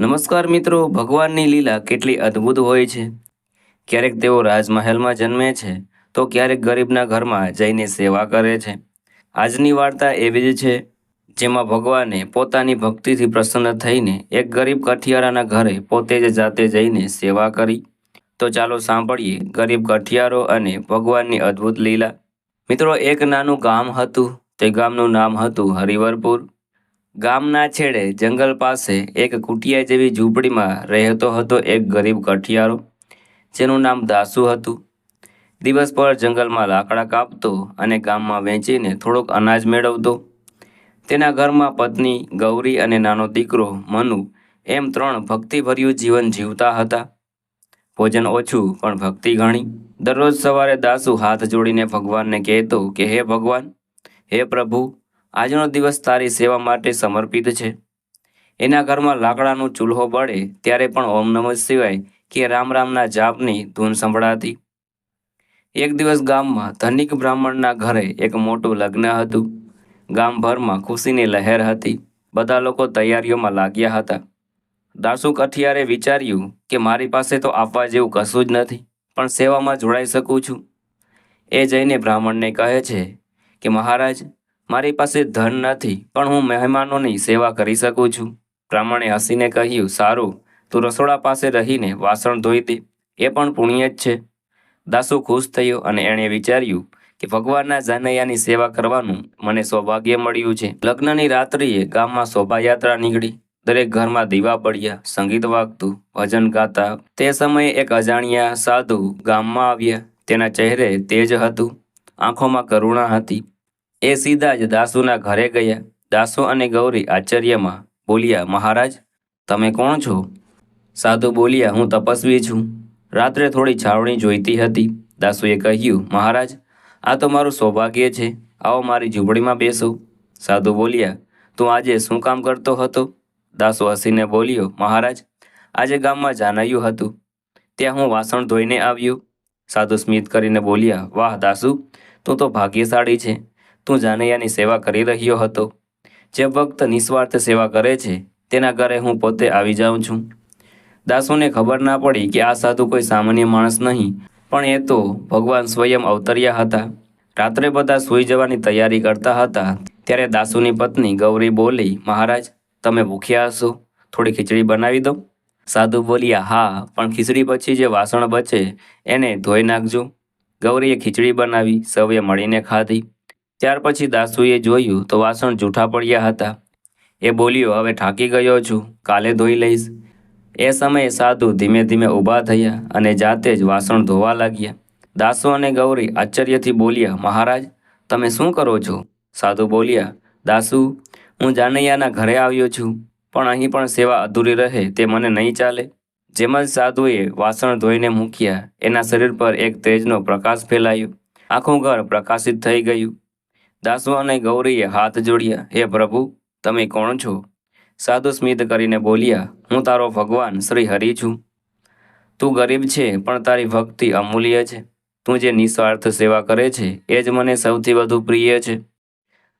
નમસ્કાર મિત્રો, ભગવાનની લીલા કેટલી અદ્ભુત હોય છે. ક્યારેક તેઓ રાજમહેલમાં જન્મે છે, તો ક્યારેક ગરીબના ઘરમાં જઈને સેવા કરે છે. આજની વાર્તા એવી જ છે, જેમાં ભગવાને પોતાની ભક્તિથી પ્રસન્ન થઈને એક ગરીબ કઠિયારાના ઘરે પોતે જ જાતે જઈને સેવા કરી. તો ચાલો સાંભળીએ ગરીબ કઠિયારો અને ભગવાનની અદ્ભુત લીલા. મિત્રો, એક નાનું ગામ હતું, તે ગામનું નામ હતું હરિવરપુર. ગામના છેડે જંગલ પાસે એક કુટિયા જેવી ઝૂંપડીમાં રહેતો હતો એક ગરીબ કઠિયારો. જેનું નામ દાસુ હતું. દિવસ પર જંગલમાં લાકડા કાપતો અને ગામમાં વેચીને થોડોક અનાજ મેળવતો. તેના ઘરમાં પત્ની, ગૌરી અને નાનો દીકરો મનુ એમ ત્રણ ભક્તિભર્યું જીવન જીવતા હતા. ભોજન ઓછું પણ ભક્તિ ઘણી. દરરોજ સવારે દાસુ હાથ જોડીને ભગવાનને કહેતો કે, હે ભગવાન, હે પ્રભુ આજનો દિવસ તારી સેવા માટે સમર્પિત છે. એના ઘરમાં લાકડાનો ચૂલ્હો બળે ત્યારે પણ ઓમ નમઃ સિવાય કે રામ રામના જાપની ધૂન સંભળાતી. એક દિવસ ગામમાં ધનિક બ્રાહ્મણના ઘરે એક મોટું લગ્ન હતું. ગામભરમાં ખુશીની લહેર હતી. બધા લોકો તૈયારીઓમાં લાગ્યા હતા. દાસુ કઠિયારે વિચાર્યું કે મારી પાસે તો આપવા જેવું કશું જ નથી, પણ સેવામાં જોડાઈ શકું છું. એ જઈને બ્રાહ્મણને કહે છે કે મહારાજ મારી પાસે ધન નથી, પણ હું મહેમાનોની સેવા કરી શકું છું. બ્રાહ્મણે હસીને કહ્યું, સારું, તું રસોડા પાસે રહીને વાસણ ધોઈ દે એ પણ પુણ્ય જ છે. દાસુ ખુશ થયો અને એણે વિચાર્યું કે ભગવાનના જાનૈયાની સેવા કરવાનું મને સૌભાગ્ય મળ્યું છે. લગ્નની રાત્રિએ ગામમાં શોભાયાત્રા નીકળી. દરેક ઘરમાં દીવા પડ્યા સંગીત વાગતું, ભજન ગાતા. તે સમયે એક અજાણ્યા સાધુ ગામમાં આવ્યા. તેના ચહેરે તેજ હતું. આંખોમાં કરુણા હતી. એ સીધા જ દાસુના ઘરે ગયા. દાસુ અને ગૌરી આશ્ચર્યમાં બોલ્યા, મહારાજ, તમે કોણ છો? સાધુ બોલ્યા, હું તપસ્વી છું. રાત્રે થોડી છાવણી જોઈતી હતી. દાસુએ કહ્યું, મહારાજ, આ તો મારું સૌભાગ્ય છે. આવો મારી ઝૂંપડીમાં બેસો. સાધુ બોલ્યા, તું આજે શું કામ કરતો હતો? દાસુ હસીને બોલ્યો, મહારાજ, આજે ગામમાં જાનાયું હતું. ત્યાં હું વાસણ ધોઈને આવ્યો. સાધુ સ્મિત કરીને બોલ્યા, વાહ દાસુ, તું તો ભાગ્યશાળી છે. તું જાનૈયાની સેવા કરી રહ્યો હતો. જે ભક્ત નિસ્વાર્થ સેવા કરે છે, તેના ઘરે હું પોતે આવી જાઉં છું. દાસુને ખબર ના પડી કે આ સાધુ કોઈ સામાન્ય માણસ નહીં, પણ એ તો ભગવાન સ્વયં અવતર્યા હતા. રાત્રે બધા સૂઈ જવાની તૈયારી કરતા હતા, ત્યારે દાસુની પત્ની ગૌરી બોલી, મહારાજ, તમે ભૂખ્યા હશો. થોડી ખીચડી બનાવી દો. સાધુ બોલ્યા, હા, પણ ખીચડી પછી જે વાસણ બચે, એને ધોઈ નાખજો. ગૌરીએ ખીચડી બનાવી, સૌએ મળીને ખાધી. ત્યાર પછી દાસુએ જોયું તો વાસણ જૂઠા પડ્યા હતા. એ બોલ્યો, હવે થાકી ગયો છું. કાલે ધોઈ લઈશ. એ સમયે સાધુ ધીમે ધીમે ઊભા થયા અને જાતે જ વાસણ ધોવા લાગ્યા. દાસુ અને ગૌરી આશ્ચર્યથી બોલ્યા, મહારાજ, તમે શું કરો છો? સાધુ બોલ્યા, દાસુ, હું જાનૈયાના ઘરે આવ્યો છું, પણ અહીં પણ સેવા અધૂરી રહે તે મને નહીં ચાલે. જેમ જ સાધુએ વાસણ ધોઈને મૂક્યા, એના શરીર પર એક તેજનો પ્રકાશ ફેલાયો. આખું ઘર પ્રકાશિત થઈ ગયું. દાસુ અને ગૌરીએ હાથ જોડ્યા હે પ્રભુ, તમે કોણ છો? સાધુ સ્મિત કરીને બોલ્યા, હું તારો ભગવાન, શ્રી હરિ છું. તું ગરીબ છે, પણ તારી ભક્તિ અમૂલ્ય છે. તું જે નિસ્વાર્થ સેવા કરે છે, એ જ મને સૌથી વધુ પ્રિય છે.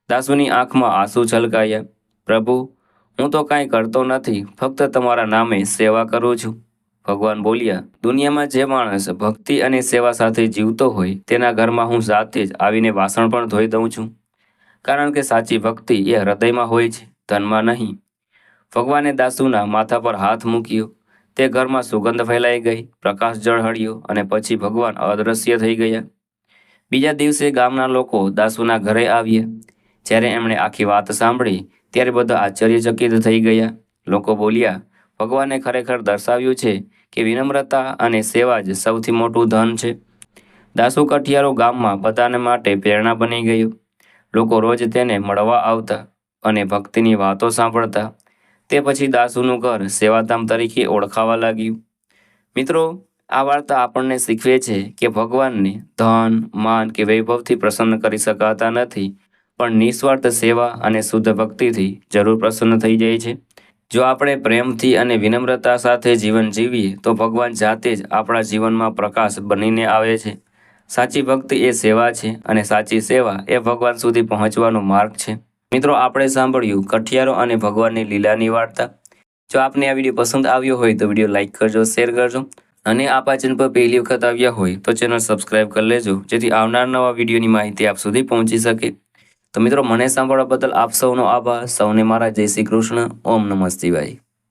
દાસુની આંખમાં આંસુ છલકાયા, પ્રભુ, હું તો કાંઈ કરતો નથી, ફક્ત તમારા નામે સેવા કરું છું. ભગવાન બોલ્યા, દુનિયામાં જે માણસ ભક્તિ અને સેવા સાથે જીવતો હોય, તેના ઘરમાં હું જાતે જ આવીને વાસણ પણ ધોઈ દઉં છું. કારણ કે સાચી ભક્તિ એ હૃદયમાં હોય છે, ધનમાં નહીં. ભગવાને દાસુના માથા પર હાથ મૂક્યો. તે ઘરમાં સુગંધ ફેલાઈ ગઈ, પ્રકાશ ઝળહળ્યો અને પછી ભગવાન અદૃશ્ય થઈ ગયા. બીજા દિવસે ગામના લોકો દાસુના ઘરે આવ્યા. જ્યારે એમણે આખી વાત સાંભળી, ત્યારે બધા આશ્ચર્યચકિત થઈ ગયા. લોકો બોલ્યા ભગવાને ખરેખર દર્શાવ્યું છે કે વિનમ્રતા અને સેવા જ સૌથી મોટું ધન છે. દાસુ કઠિયારો ગામમાં બધાને માટે પ્રેરણા બની ગયું. લોકો રોજ તેને મળવા આવતા અને ભક્તિની વાતો સાંભળતા. તે પછી દાસુનું ઘર સેવાધામ તરીકે ઓળખાવા લાગ્યું. મિત્રો, આ વાર્તા આપણને શીખવે છે કે ભગવાનને ધન, માન કે વૈભવથી પ્રસન્ન કરી શકાતા નથી, પણ નિસ્વાર્થ સેવા અને શુદ્ધ ભક્તિથી જરૂર પ્રસન્ન થઈ જાય છે. જો આપણે પ્રેમથી અને વિનમ્રતા સાથે જીવન જીવીએ, તો ભગવાન જાતે જ આપણા જીવનમાં પ્રકાશ બનીને આવે છે. સાચી ભક્તિ એ સેવા છે અને સાચી સેવા એ ભગવાન સુધી પહોંચવાનો માર્ગ છે. મિત્રો, આપણે સાંભળ્યું કઠિયારો અને ભગવાનની લીલાની વાર્તા. જો આપને આ વીડિયો પસંદ આવ્યો હોય, તો વીડિયો લાઇક કરજો, શેર કરજો અને આ ચેનલ પર પહેલી વખત આવ્યા હોય, તો ચેનલ સબસ્ક્રાઇબ કરી લેજો, જેથી આવનાર નવા વિડીયોની માહિતી આપ સુધી પહોંચી શકે. તો મિત્રો મને સાંભળવા બદલ આપ સૌનો આભાર. સૌને મારા જય શ્રી કૃષ્ણ. ઓમ નમઃ શિવાય.